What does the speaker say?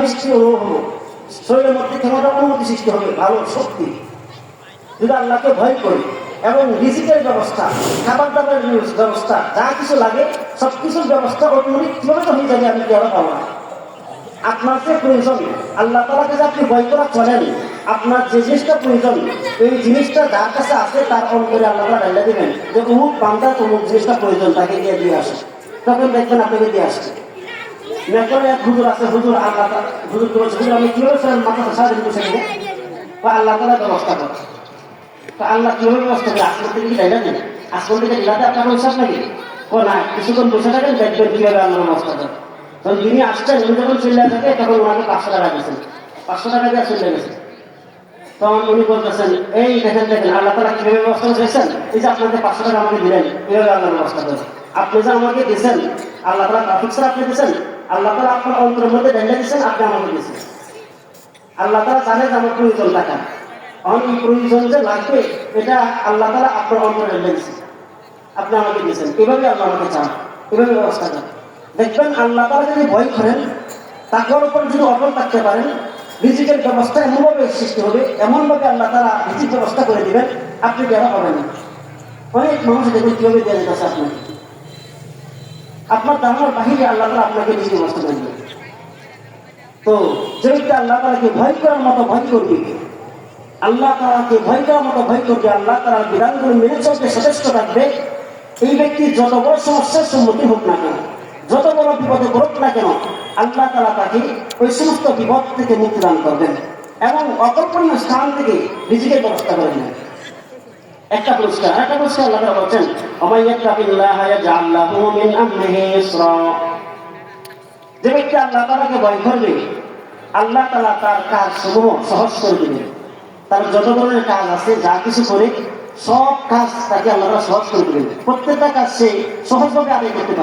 সৃষ্টি হলো শরীরের মধ্যে ক্ষমতা অনুমতি সৃষ্টি হবে, ভালো, শক্তি। যদি আল্লাহকে ভয় করি, এবং রিজিকের ব্যবস্থা, খাবার দাবারের ব্যবস্থা, যা কিছু লাগে সব কিছুর ব্যবস্থা অটোমেটিক হয়ে যাবে, আমি কেউ পাবো না? আপনার যে প্রয়োজন আল্লাহ তালাকে যে আপনি ভয় করা চলেন, আপনার যে জিনিসটা প্রয়োজন, এই জিনিসটা যার কাছে আছে, তার অন্তরে আল্লাহ ডাইলা দিবেন। যে অমুক বান্দার অমুক জিনিসটা প্রয়োজন, তাকে দিয়ে দিয়ে আসে তখন দেখবেন আপনাকে দিয়ে আসছে। এক হুজুর আমি কীভাবে বা ব্যবস্থা ব্যবস্থা ও না, কিছুক্ষণ বসে থাকেন তখন যিনি আসছেন, উনি যখন চলে থাকে, তখন ওনাকে পাঁচশো টাকা দিয়েছেন। পাঁচশো টাকা দিয়ে চলে গেছে তখন উনি বলতেছেন, এই দেখেন দেখেন, আল্লাহ কীভাবে ব্যবস্থা করেছেন এই যে আপনাকে পাঁচশো টাকা আমাকে দিলেন, কীভাবে আল্লাহ ব্যবস্থা করেছে আপনি যে আমাকে দিয়েছেন, আল্লাহ তালা ট্রাফিক আপনি দিয়েছেন? আল্লাহ তালা আপনার অন্তরের মধ্যে ডেলে দিয়েছেন, আপনি আমাকে দিয়েছেন। আল্লাহ তালা জানে যে আমার প্রয়োজন টাকা। এই প্রয়োজন যে লাগবে, এটা আল্লাহ তালা আপনার অন্তরে ডেলে দিয়েছে আপনি আমাকে দিয়েছেন। এভাবে আল্লাহ আমাকে চান। এভাবে ব্যবস্থা করেন। দেখবেন আল্লাহ তালা যদি ভয় করেন তাকওয়ার উপর যদি অটল থাকতে পারেন, রিজিকের ব্যবস্থা এমনভাবে সৃষ্টি হবে, এমনভাবে আল্লাহ তারা রিজিক ব্যবস্থা করে দিবেন, আপনি বেড়া পাবেন না। অনেক মানুষ দেখুন কীভাবে দেওয়া যেতেছে আপনাকে আপনার দামার বাহিরে আল্লাহ তালা আপনাকে রিজিক ব্যবস্থা করে তো যে ব্যক্তি আল্লাহ তালাকে ভয় করার মতো ভয় করবে, আল্লাহ তালাকে ভয় করার মতো ভয় করবে, আল্লাহ তালার বিধানগুলো মেনে চলতে সচেষ্ট থাকবে, এই ব্যক্তি যত বড় সমস্যার সম্মুখীন হোক না কেন, যত বড় বিপদে পড়ুক না কেন, আল্লাহ তালা তাকে ওই সমস্ত বিপদ থেকে মুক্তি দান করবেন এবং অকল্পনীয় স্থান থেকে নিজেকে ব্যবস্থা করে একটা পুরস্কার একটা পুরস্কার আল্লাহ বলছেন অমাইয়াত্তাকিল্লাহ ইয়াজআল্লাহু মিন আমরিহি ইসরা। যে ব্যক্তি আল্লাহ ভয় করবে, আল্লাহ তার কাজ সমূহ সহজ করে তার যত ধরনের কাজ আছে, যা কিছু করে, সব কাজ তাকে আল্লাহ সহজ করে প্রত্যেকটা কাজ সে সহজভাবে আদায় করতে পারে